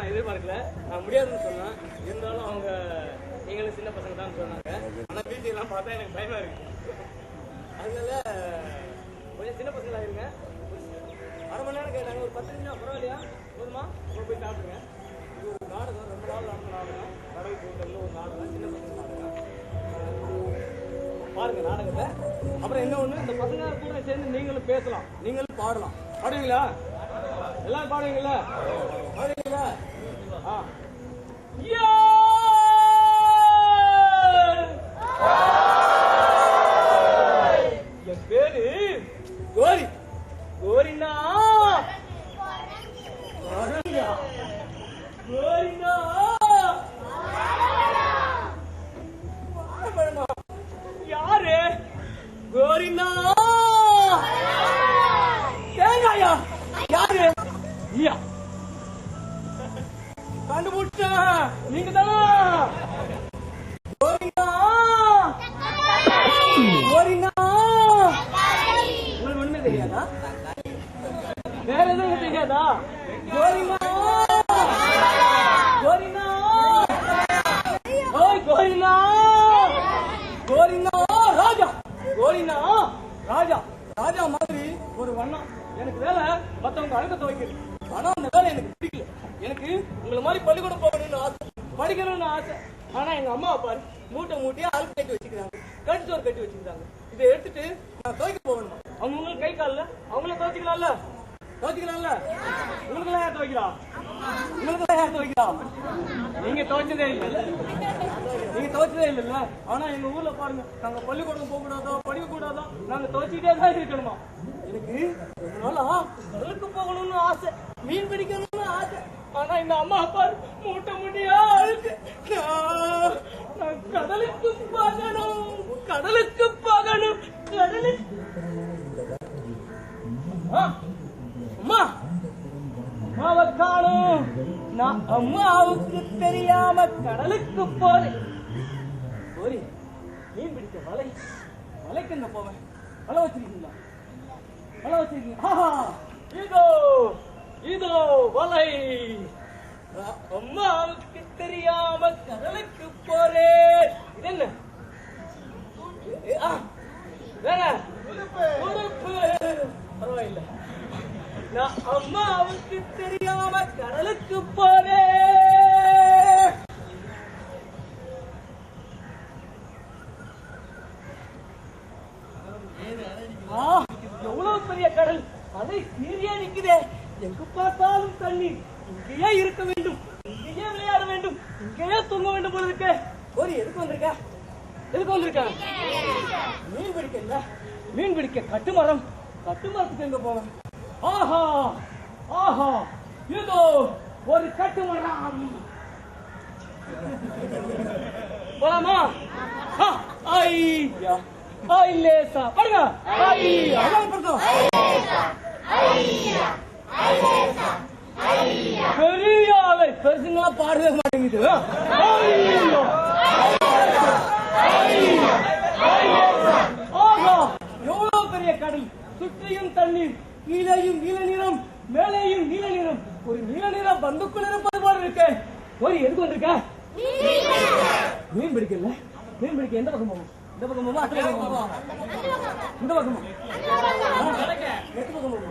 நான் எதிர்பார்க்கல. நான் முடியாதுன்னு சொன்னேன். இருந்தாலும் அவங்க நீங்களும் சின்ன பசங்க தான் சொன்னாங்க. ஆனால் வீட்டு பார்த்தா எனக்கு பயமாக இருக்கு. அதனால கொஞ்சம் சின்ன பசங்களாக இருங்க. அரை மணி நேரம் கேட்டாங்க. ஒரு பத்து நிமிஷம் பரவாயில்லையா? போதுமா? அப்புறம் போய் சாப்பிடுங்க. இது ஒரு நாடகம் ரொம்ப நாள் நடந்த நாடகம் கடவுள் கூட்டம்னு ஒரு நாடகம் சின்ன பசங்க நாடகம் பாருங்க நாடகத்தை. அப்புறம் என்ன ஒண்ணு? இந்த பசங்க கூட சேர்ந்து நீங்களும் பேசலாம். நீங்களும் பாடலாம். பாடுவீங்களா? எல்லாரும் பாடுவீங்களா? பாடுவீங்களா? என் பேரு கோரி கோரினா கோரினா யாரு? கோரினா. வேற எதுவும் தெரியாதா கோரினா கோரினா ஓய் கோரினா கோரினா ராஜா! கோரினா ராஜா! ராஜா மாதிரி ஒரு வண்ணம். எனக்கு வேலை மத்தவங்க அழுக்க துவைக்கிறது ஆனா அந்த வேலை எனக்கு பிடிக்கல. எனக்கு உங்களை மாதிரி பள்ளிக்கூடம் போகணும்னு ஆசை படிக்கணும்னு ஆசை. ஆனா எங்க அம்மா பாரு மூட்டை மூட்டையா அழுக்கு கட்டி வச்சுக்கிறாங்க. கடிச்சோறு கட்டி வச்சுக்கிறாங்க. இதை எடுத்துட்டு நான் துவைக்க போகணுமா? அவங்க கை காலில்? அவங்கள துவைச்சிக்கலாம்ல? துவைக்கலாம்ல உங்களுக்கு யார் துவைக்கிறா உங்களுக்கு யார் துவைக்கிறா நீங்க துவைச்சதே இல்ல. நீங்க துவைச்சதே இல்லல்ல. ஆனா எங்க ஊர்ல பாருங்க நாங்க பள்ளிக்கூடம் போக கூடாதா படிக்க கூடாதா நாங்க துவைச்சிட்டே தான் இருக்கணுமா? எனக்கு ரொம்ப நாளா கடலுக்கு போகணும்னு ஆசை மீன் பிடிக்கணும்னு ஆசை. ஆனா இந்த அம்மா அப்பா மூட்டை மூட்டையா அழுக்கு நான் நான் கடலுக்கு போகணும் கடலுக்கு போகணும் கடலுக்கு போறேன் போரி மீன் பிடிக்க வலை வலைக்கு எங்க போவேன்? வலை வச்சிருக்கீங்களா? வலை வச்சிருக்கீங்க. இதோ இதோ வலை அம்மாவுக்கு தெரியாம கடலுக்கு போறேன் இது என்ன? வேற? உடுப்பு. பரவாயில்லை. நான் அம்மாவுக்கு தெரியாம கடலுக்கு போறேன் ஆ, எவ்வளவு பெரிய கடல் அதை சீரியா நிக்குதே எங்க பார்த்தாலும் தண்ணி இங்கேயே இருக்க வேண்டும் இங்கேயே விளையாட வேண்டும் இங்கேயே தூங்க வேண்டும் போல இருக்கு ஒரு எதுக்கு வந்திருக்க எதுக்கு வந்திருக்க மீன் பிடிக்க இல்ல மீன் பிடிக்க கட்டுமரம் கட்டுமரத்துக்கு எங்க போவேன் ஆஹா ஆஹா இதோ ஒரு கட்டுமரம் போலாமா ஐயா ஐலேசா பாருங்க ஐயா அதான் ஐயா ஐலேசா பெரியாவை பெருசுங்களா பாடவே மாட்டேங்குது. எவ்வளவு பெரிய கடல் சுற்றியும் தண்ணீர் கீழேயும் நீல நிறம் மேலேயும் நீல நிறம் ஒரு நீல நிறம் பந்துக்குள் இருப்பது போல இருக்கு. ஒரு எதுக்கு வந்திருக்க? மீன் பிடிக்கல. மீன் பிடிக்க எந்த பக்கம் போகும் இந்த பக்கம் போமா அந்த பக்கம் போமா இந்த பக்கமா எந்த பக்கம் போமா ஆ, ஆ, போமா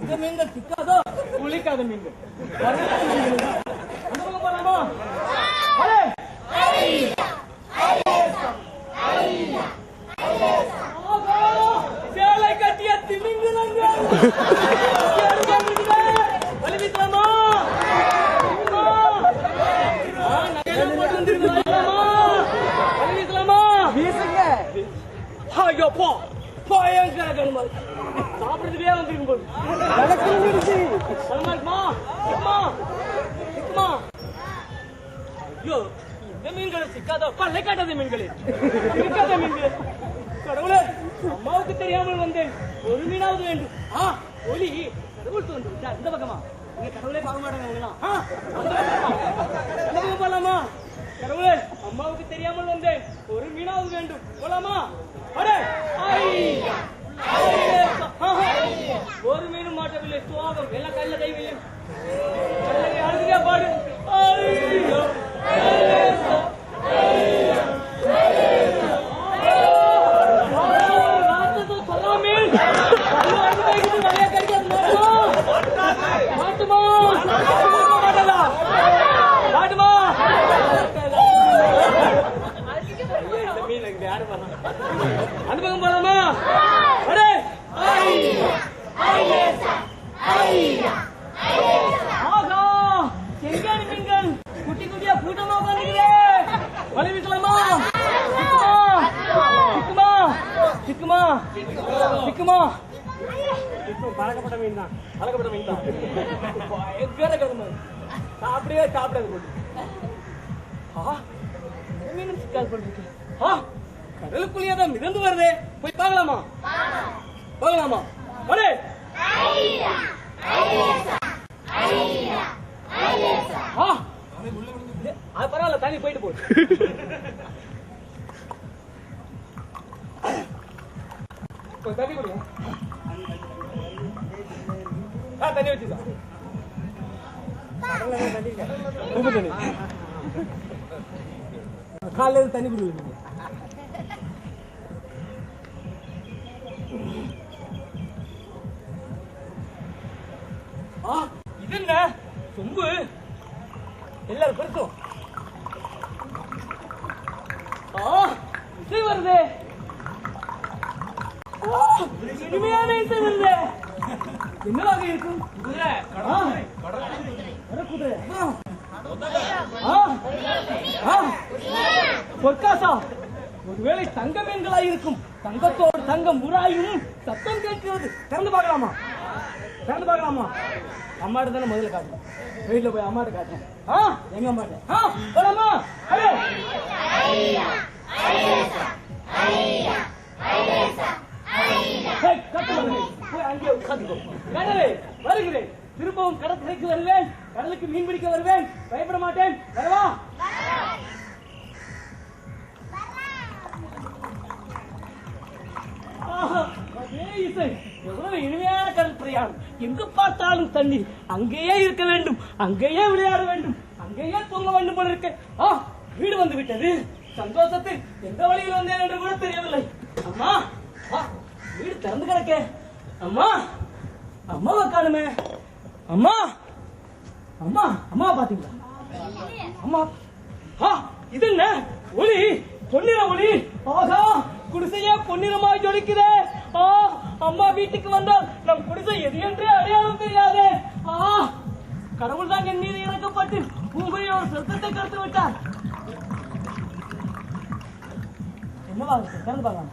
ஐயா ஐயா ஐயா ஆஹா வாழை மீன்கள் வேண்டு சண்டை போட்டு வந்தீங்க சரியா வச்சுக்கிட்ட வழி நிற்கலாமா பயங்கர ஐயோ இந்த மீன்கள் திக்காதோ குளிக்காத மீன்கள் அந்த பக்கம் போலாமா அடே ஆகா! சேலை கட்டிய திமிங்கலங்கள் சாப்பிடுறதுக்கே வந்திருக்கும் போது. பலமா பல்லை காட்டாத மீன்களே இருக்காத மீன்களே கடவுளே அம்மாவுக்கு தெரியாமல் வந்தேன் ஒரு மீனாவது வேண்டும் ஆ ஒலி கடவுள் தோன்று விட்டார் இந்த பக்கமா நீங்க கடவுளே பார்க்க மாட்டாங்க போலாமா கடவுளே அம்மாவுக்கு தெரியாமல் வந்தேன் ஒரு மீனாவது வேண்டும் போலாமா அடே ஐயா ஐயா. ஆஹா. ஒரு மீனும் மாட்டவில்லை சுவாகம் எல்லாம் கல்ல கை வையும் கல்ல அழுதுகா பாடு ஐயோ ஐயோ. ராட்சத சொல்லாமே அது வந்து கைக்கு நிறைய கிடைக்காது மாட்டுமா மாட்டுமா மாட்டுமா இந்த மீன் இங்க யாரு பண்ணா அந்த பக்கம் போலாமா அடே ஆகா செங்கல் மீன்கள். குட்டி குட்டியா கூட்டமா உட்காந்துக்குதே வழி வீசலாமா? சிக்குமா? சிக்குமா? சிக்குமா? பழக்கப்பட்ட மீன் தான் பழக்கப்பட்ட மீன் தான் பயங்கர கருமை. சாப்பிடவே சாப்பிடாது மீன் போட்டுருக்கு? ஆ? கடலுக்குள்ளேயே தான் மிதந்து வருது. போய் பார்க்கலாமா? பார்க்கலாமா? மனு அது பரவாயில்ல தண்ணி போயிட்டு போகுது. தண்ணி கொடுங்க. தண்ணி வச்சு உப்பு தண்ணி. காலையில தண்ணி குடிக்கல ஆ இது என்ன? சொம்பு. எல்லாரும் பெருசும் ஆ இசை வருது. இனிமையான இசை வருது. என்னவாக இருக்கும்? குதிரை குதிரை. பொற்காசா. ஒருவேளை தங்க மீன்களாய் இருக்கும் தங்கத்தோடு தங்கம் உராயும். சத்தம் கேட்கிறது. திறந்து பார்க்கலாமா? திறந்து பார்க்கலாமா? அம்மாட்ட தானே முதல்ல காட்டுறேன். வீட்டில் போய் அம்மாட்ட காட்டுறேன். ஆ? எங்க அம்மாட்ட ஆ? போலாமா போய் கடலே, வருகிறேன். திரும்பவும் கடற்கரைக்கு வருவேன். கடலுக்கு மீன் பிடிக்க வருவேன். பயப்பட மாட்டேன். வரவா? ஆஹா, இசை. எவ்வளவு இனிமையான கடல் பிரயாணம். எங்கு பார்த்தாலும் தண்ணீர் அங்கேயே இருக்க வேண்டும். அங்கேயே விளையாட வேண்டும். அங்கேயே தூங்க வேண்டும் போல இருக்க. ஆ வீடு வந்து விட்டது. சந்தோஷத்தில் எந்த வழியில் வந்தேன் என்று கூட தெரியவில்லை. அம்மா வீடு திறந்து கிடக்க. அம்மா அம்மாவை காணுமே. அம்மா அம்மா அம்மா பாத்தீங்களா அம்மா ஆ இது என்ன? ஒளி பொன்னிற ஒளி. ஆகா குடிசையே பொன்னிறமாய் ஜொலிக்கிறேன் அம்மா வீட்டுக்கு வந்தால் நம் குடிசை எது என்றே அடையாளம் தெரியாதே ஆ கடவுள் தான் என் மீது இறக்கப்பட்டு பூமியில் ஒரு சொர்க்கத்தை கடத்து விட்டார். என்னவா இருக்கு? திறந்து பார்க்கலாம்